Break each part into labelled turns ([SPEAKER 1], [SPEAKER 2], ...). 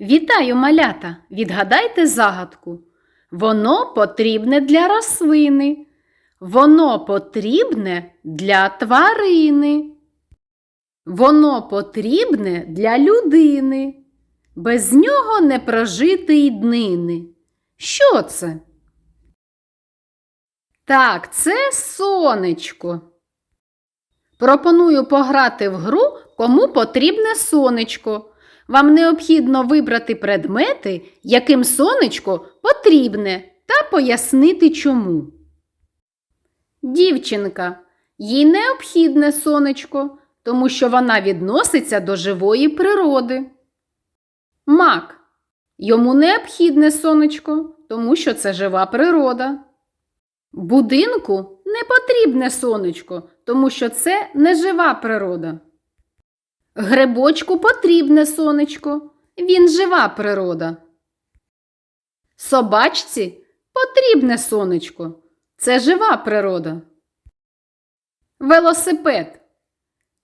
[SPEAKER 1] Вітаю, малята! Відгадайте загадку. Воно потрібне для рослини. Воно потрібне для тварини. Воно потрібне для людини. Без нього не прожити й днини. Що це? Так, це сонечко. Пропоную пограти в гру, кому потрібне сонечко. Вам необхідно вибрати предмети, яким сонечко потрібне, та пояснити чому. Дівчинка, їй необхідне сонечко, тому що вона відноситься до живої природи. Мак. Йому необхідне сонечко, тому що це жива природа. Будинку не потрібне сонечко, тому що це нежива природа. Грибочку потрібне сонечко, він жива природа. Собачці потрібне сонечко, це жива природа. Велосипед.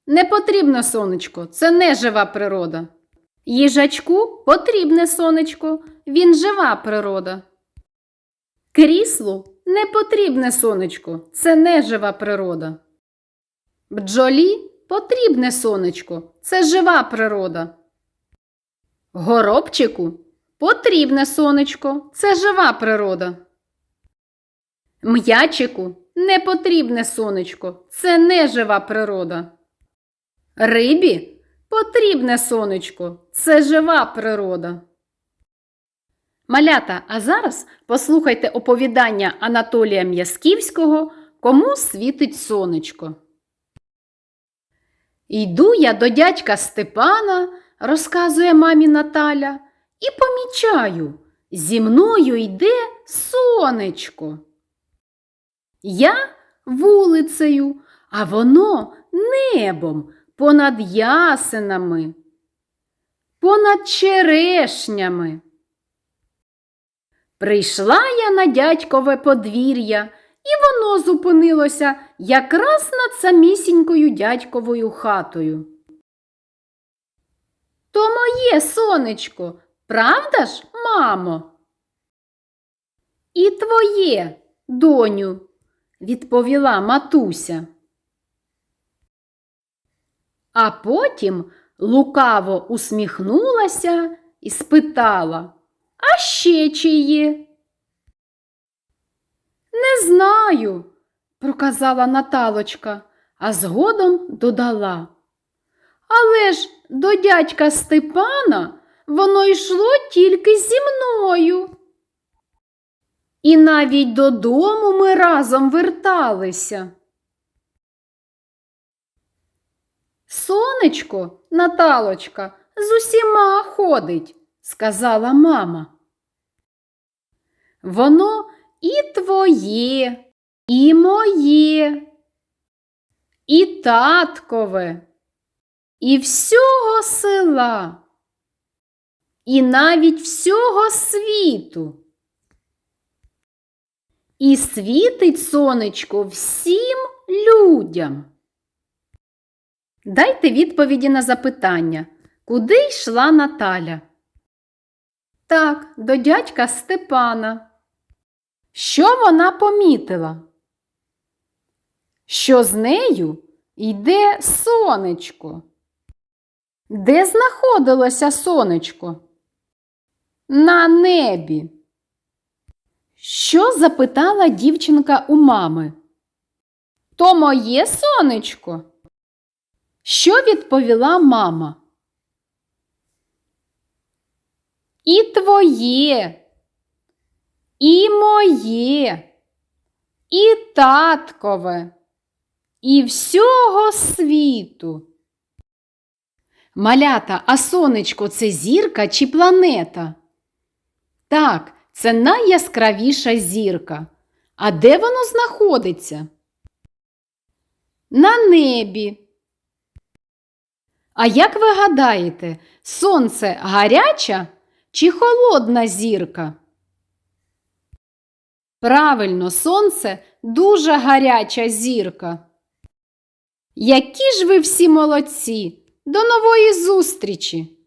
[SPEAKER 1] Не потрібне сонечко, це не жива природа. Їжачку потрібне сонечко, він жива природа. Кріслу не потрібне сонечко, це не жива природа. Бджолі потрібне сонечко, це жива природа. Горобчику потрібне сонечко, це жива природа. М'ячику не потрібне сонечко, це не жива природа. Рибі потрібне сонечко, це жива природа. Малята, а зараз послухайте оповідання Анатолія М'ясківського Кому світить сонечко. Йду я до дядька Степана, розказує мамі Наталя, і помічаю, зі мною йде сонечко. Я вулицею, а воно небом понад ясенами, понад черешнями. Прийшла я на дядькове подвір'я, і воно зупинилося якраз над самісінькою дядьковою хатою. То моє сонечко, правда ж, мамо? І твоє, доню, відповіла матуся. А потім лукаво усміхнулася і спитала, а ще чиє? Не знаю, проказала Наталочка, а згодом додала. Але ж до дядька Степана воно йшло тільки зі мною. І навіть додому ми разом верталися. Сонечко, Наталочка, з усіма ходить, сказала мама. Воно і твоє, і моє, і таткове, і всього села, і навіть всього світу. І світить сонечко всім людям. Дайте відповіді на запитання, куди йшла Наталя? Так, до дядька Степана. Що вона помітила? Що з нею йде сонечко? Де знаходилося сонечко? На небі. Що запитала дівчинка у мами? То моє сонечко? Що відповіла мама? І твоє, і моє, і таткове, і всього світу. Малята, а сонечко це зірка чи планета? Так, це найяскравіша зірка. А де воно знаходиться? На небі. А як ви гадаєте, сонце гаряча чи холодна зірка? Правильно, сонце дуже гаряча зірка. Які ж ви всі молодці! До нової зустрічі!